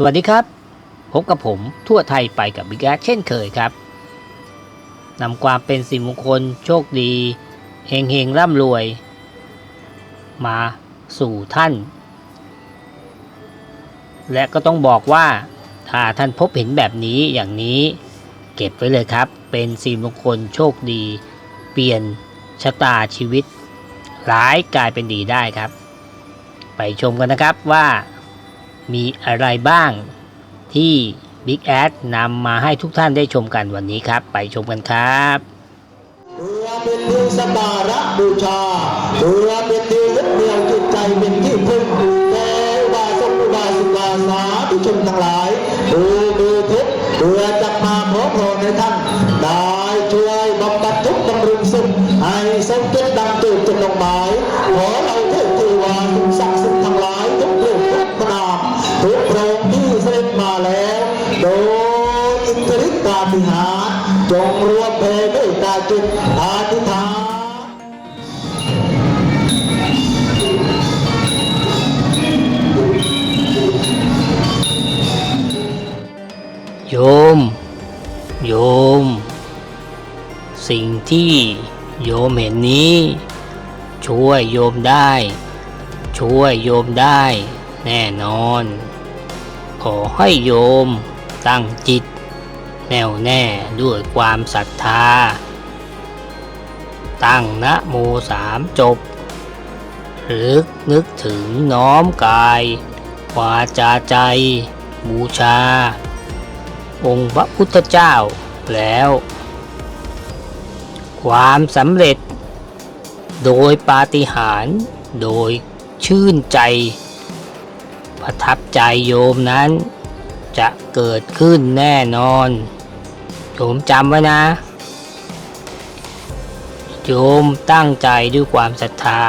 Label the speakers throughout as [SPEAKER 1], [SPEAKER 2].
[SPEAKER 1] สวัสดีครับ พบกับผมทั่วไทยไปกับบิ๊กแอเช่นเคยครับนำความเป็นสิมงคลโชคดีเฮงเฮงร่ำรวย มาสู่ท่าน และก็ต้องบอกว่าถ้าท่านพบเห็นแบบนี้อย่างนี้เก็บไว้เลยครับ เป็นสิริมงคลโชคดี เปลี่ยนชะตาชีวิต ร้ายกลายเป็นดีได้ครับ ไปชมกันนะครับว่า มีอะไรบ้างที่ Big a d นำมาให้ทุกท่านได้ชมกันวันนี้ครับ ไปชมกันครับ
[SPEAKER 2] เพื่อเป็นที่สัการะบูชาเพื่อเป็นที่ยึดเหนี่ยวจิตใจ จงรวมเพลด้วยตาจิตอธิษฐาน
[SPEAKER 1] โยม โยม สิ่งที่โยมเห็นนี้ ช่วยโยมได้ ช่วยโยมได้ แน่นอน ขอให้โยมตั้งจิต แน่วแน่ด้วยความศรัทธา ตั้งนะโมสามจบรึกนึกถึงน้อมกายวาจาใจ บูชา องค์พระพุทธเจ้าแล้ว ความสำเร็จ โดยปาฏิหาริย์โดยชื่นใจ ประทับใจโยมนั้นจะเกิดขึ้นแน่นอน โยมจำไว้นะ โยมตั้งใจด้วยความศรัทธา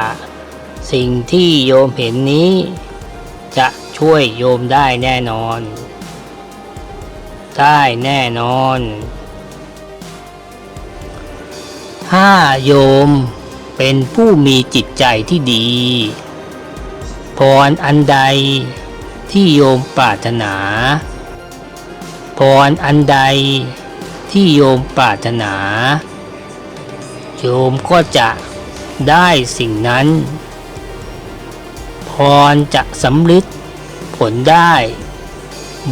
[SPEAKER 1] สิ่งที่โยมเห็นนี้ จะช่วยโยมได้แน่นอน ได้แน่นอน ถ้าโยมเป็นผู้มีจิตใจที่ดี พรอันใดที่โยมปรารถนา พรอันใด ที่โยมปรารถนา โยมก็จะได้สิ่งนั้น พรจะสำลิดผลได้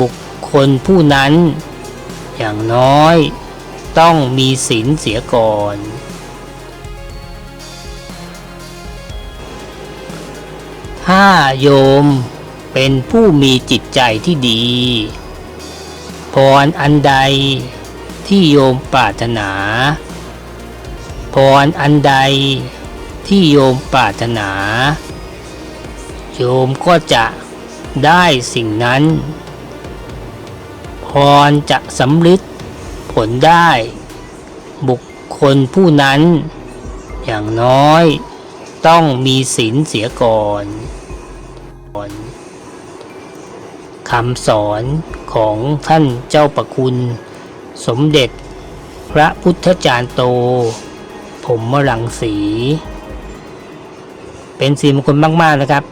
[SPEAKER 1] บุคคลผู้นั้น อย่างน้อยต้องมีศีลเสียก่อน ถ้าโยมเป็นผู้มีจิตใจที่ดี พรอันใด ที่โยมปรารถนา พรอันใดที่โยมปรารถนา โยมก็จะได้สิ่งนั้น พรจะสำลิดผลได้ บุคคลผู้นั้น อย่างน้อยต้องมีศีลเสียก่อนคำสอนของท่านเจ้าประคุณ สมเด็จ พระพุทธจารย์โต ผมมรังสี เป็นสีมงคลมาก ๆ นะครับ